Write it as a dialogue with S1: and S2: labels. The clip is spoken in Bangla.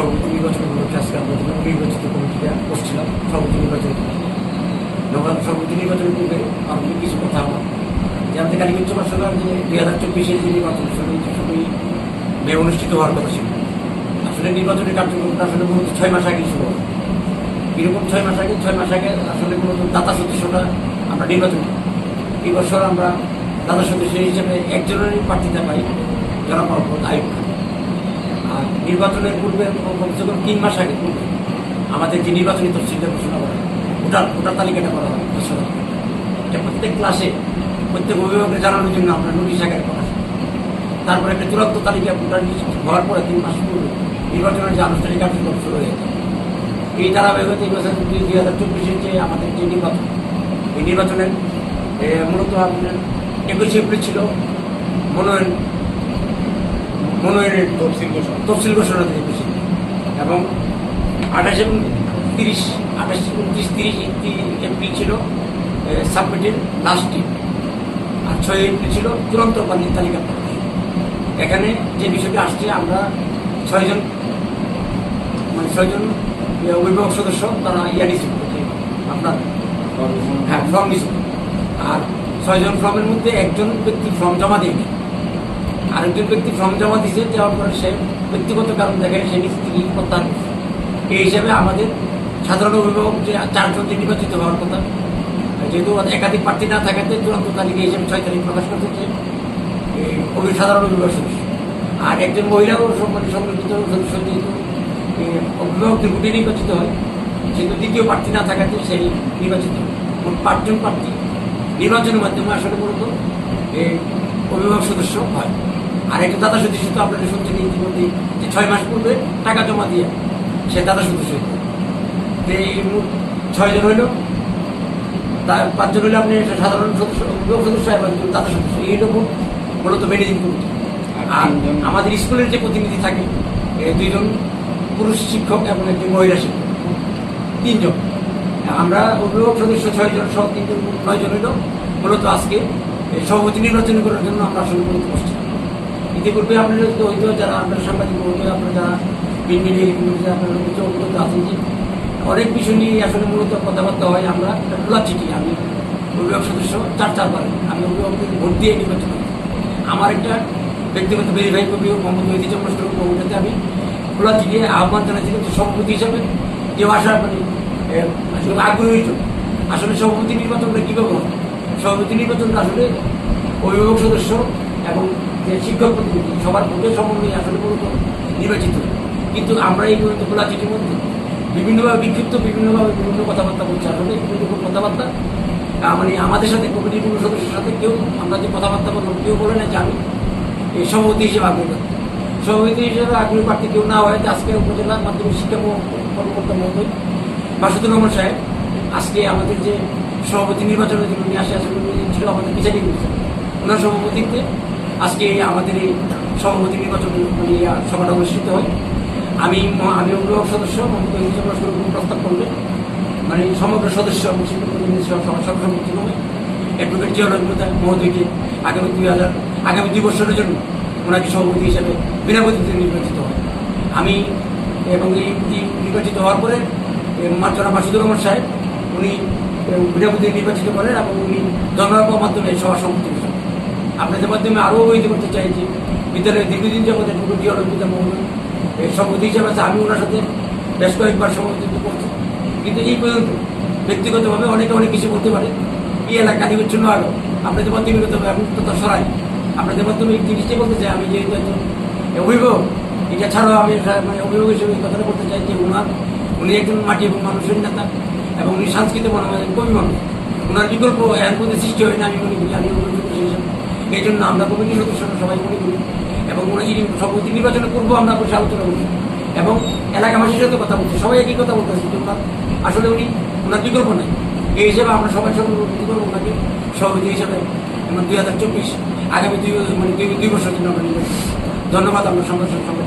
S1: সভাপতি নির্বাচন উপলক্ষে আজকে আমরা নির্বাচিত কমিটিটা করছিলাম সভাপতি নির্বাচন নবাব সভাপতি নির্বাচনের পূর্বে আমাদের কিছু কথা আমার যে আমাদের কালী উচ্চ মাসালার যে দুই হাজার চব্বিশের যে নির্বাচন খুবই মে অনুষ্ঠিত হওয়ার কথা ছিল। আসলে নির্বাচনের কার্যক্রমটা আসলে মূলত ছয় মাস আগে শুরু হয়। এরকম ছয় মাস আগে, ছয় মাস আগে আসলে মূলত দাতা সদস্যটা আমরা নির্বাচন করি। এই বছর আমরা দাতা সদস্য হিসেবে একজনেরই প্রার্থিতা পাই যারা মোহাম্মদ আয়ুব খান। নির্বাচনের পূর্বে কমসে কম তিন মাস আগে পূর্বে আমাদের যে নির্বাচনী তফসিলটা ঘোষণা করা হয়, ভোটার ভোটার তালিকাটা করা হয়, ঘোষণা এটা প্রত্যেক ক্লাসে প্রত্যেক অভিভাবককে জানানোর জন্য আমরা নোটিশ আকারে করা করি। তারপরে একটা চূড়ান্ত তালিকা ভোটার লিস্ট হওয়ার পরে তিন মাস পূর্বে নির্বাচনের যে আনুষ্ঠানিক কার্যক্রম শুরু হয়ে যায় এই ধারাবাহিকতা এই বছর দুই দুই হাজার চব্বিশের যে আমাদের যে নির্বাচন, এই নির্বাচনের মূলত আপনার একুশে এপ্রিল ছিল মনোনয়ন মনোনয়নের
S2: তফসিল ঘোষণা
S1: তফসিল ঘোষণা থেকে বেশি এবং আঠাশ এবং তিরিশ আঠাশ উনত্রিশ তিরিশ এপ্রিল ছিল সাবমিটের লাস্ট ডেট আর ছয় এপ্রিল ছিল চূড়ান্ত পানির তালিকা প্রকাশ। এখানে যে বিষয়টি আসছে আমরা ছয়জন মানে ছয়জন অভিভাবক সদস্য তারা ইয়া রিসিভ করছে। আপনার হ্যাঁ ফর্ম রিসিভ আর ছয়জন ফর্মের মধ্যে একজন ব্যক্তি ফর্ম জমা দেয়নি। আরেকজন ব্যক্তি ফর্ম জমা দিয়েছে দেওয়ার পরে সে ব্যক্তিগত কারণ দেখেন সে নিজ করছে। এই হিসাবে আমাদের সাধারণ অভিভাবক যে চারজন যে নির্বাচিত হওয়ার কথা, যেহেতু একাধিক প্রার্থী না থাকাতে চূড়ান্ত তালিকা হিসেবে ছয় তারিখ প্রকাশ করতেছে এই অভি- সাধারণ অভিভাবক সদস্য আর একজন মহিলাও সম্মানিত সংরক্ষিত সদস্য যেহেতু অভিভাবকদের ভোটে নির্বাচিত হয়, যেহেতু দ্বিতীয় প্রার্থী না থাকাতে সেই নির্বাচিত হয়। পাঁচজন প্রার্থী নির্বাচনের মাধ্যমে আসলে মূলত অভিভাবক সদস্য হয় আর একটা দাদা সদস্য তো আপনারা শুনছেন ইতিমধ্যে যে ছয় মাস পূর্বে টাকা জমা দিয়ে সে দাদা সদস্য তো এই ছয়জন হইল। তার পাঁচজন হইলে আপনি একটা সাধারণ সদস্য সদস্য এবং একজন দাদা সদস্য। এই মোট মূলত ম্যানেজিং কমিটি আর আমাদের স্কুলের যে প্রতিনিধি থাকে দুইজন পুরুষ শিক্ষক এবং একজন মহিলা শিক্ষক। তিনজন। আমরা অভিভাবক সদস্য ছয়জন সহ তিনজন নয়জন হইল। মূলত আজকে সভাপতি নির্বাচন করার জন্য আমরা আসলে মূলত বসছি। ইতিপূর্বে আপনারা তো হয়তো যারা আপনার সাংবাদিক হয়তো আপনারা যারা প্রিন্ট মিডিয়া ইতিমধ্যে আপনারা অবগত আছেন যে অনেক বিষয় নিয়ে আসলে মূলত কথাবার্তা হয় আমরা একটা খোলা চিঠি, আমি অভিভাবক সদস্য, চার চারবার আমি অভিভাবকদের ভোট দিয়ে নির্বাচন। আমার একটা ব্যক্তিগত ভেরিফাই কপি মোহাম্মদ মহিদি চন্দ্র কমিটিতে আমি খোলা চিঠি আহ্বান জানাচ্ছিলাম যে সভাপতি হিসাবে কেউ আসার মানে আসলে আগ্রহী। আসলে সভাপতি নির্বাচনটা কীভাবে হয় সভাপতি নির্বাচনটা আসলে অভিভাবক সদস্য এবং শিক্ষক প্রতিনিধি, সবার ভোটের সমন্বয়ে আসলে মূলত নির্বাচিত। কিন্তু আমরা এই পর্যন্ত খোলা চিঠির মধ্যে বিভিন্নভাবে বিক্ষিপ্ত, বিভিন্নভাবে বিভিন্ন কথাবার্তা বলছি। আসলে কথাবার্তা মানে আমাদের সাথে কমিটির কোনো সদস্যের সাথে কেউ, আমরা যে কথাবার্তা বললাম কেউ বলে না যে আমি এই সভাপতি হিসেবে আগ্রহী। প্রার্থী। সভাপতি হিসেবে আগ্রহী প্রার্থী কেউ না হয় আজকে উপজেলার মাধ্যমিক শিক্ষা কর্মকর্তা মহোদয় মাসুদুর রহমান সাহেব, আজকে আমাদের যে সভাপতি নির্বাচনের জন্য নিয়ে আসে, আসলে ছিল আমাদের বিচারিক ওনার সভাপতিত্বে আজকে আমাদের এই সভাপতি নির্বাচন সভাটা অনুষ্ঠিত হয়। আমি আমি অভিভাবক সদস্য প্রস্তাব করবে। মানে সমগ্র সদস্য সহ হবে। অ্যাডভোকেট জিয়া রহমতা মহোদয়কে আগামী দুই হাজার, আগামী দুই বছরের জন্য ওনাকে সভাপতি হিসাবে বিনা নির্বাচিত হয় আমি এবং এই নির্বাচিত হওয়ার পরে মার্চনা মাসুদুর রহমান সাহেব, উনি বিনা নির্বাচিত করেন এবং উনি জনগণের মাধ্যমে সভা সম্মতি আপনাদের মাধ্যমে আরও অবহিত করতে চাইছি। বিদ্যালয়ে দীর্ঘদিন যাবত জিয়া রহমতা মহোদয় এই সভাপতি হিসাবে আছে, আমি ওনার সাথে বেশ কয়েকবার সভাপতিত্ব করছি কিন্তু এই পর্যন্ত ব্যক্তিগতভাবে অনেকে অনেক কিছু বলতে পারে। এই এলাকা নির্বাচন আরও আপনাদের মাধ্যমে আমি তো সরাই আপনাদের মাধ্যমে এই জিনিসটাই বলতে চাই, আমি যেহেতু একজন অভিভাবক, এটা ছাড়াও আমি মানে অভিভাবক হিসেবে কথাটা বলতে চাই যে ওনার উনি একজন মাটি এবং মানুষের নেতা এবং উনি সাংস্কৃতিক মনোমানের কবি মানুষ। ওনার বিকল্প এর মধ্যে সৃষ্টি হয় না, আমি মনে করি আমি অভিভাবক হিসেবে এই জন্য আমরা কমিটির সদস্যরা সবাই মনে করি। এবং উনি যিনি সভাপতি নির্বাচনে করব আমরা বসে আলোচনা করি এবং এলাকাবাসীর সাথে কথা বলছি। সবাই একই কথা বলতেছি যে আসলে উনি ওনার বিকল্প নেই এই হিসাবে আমরা সবাই সঙ্গে করব ওনাকে সভাপতি হিসাবে। দুই হাজার চব্বিশ আগামী দুই মানে দুই দুই বছর জন্য আমরা ধন্যবাদ আমরা সংবাদ সংবাদ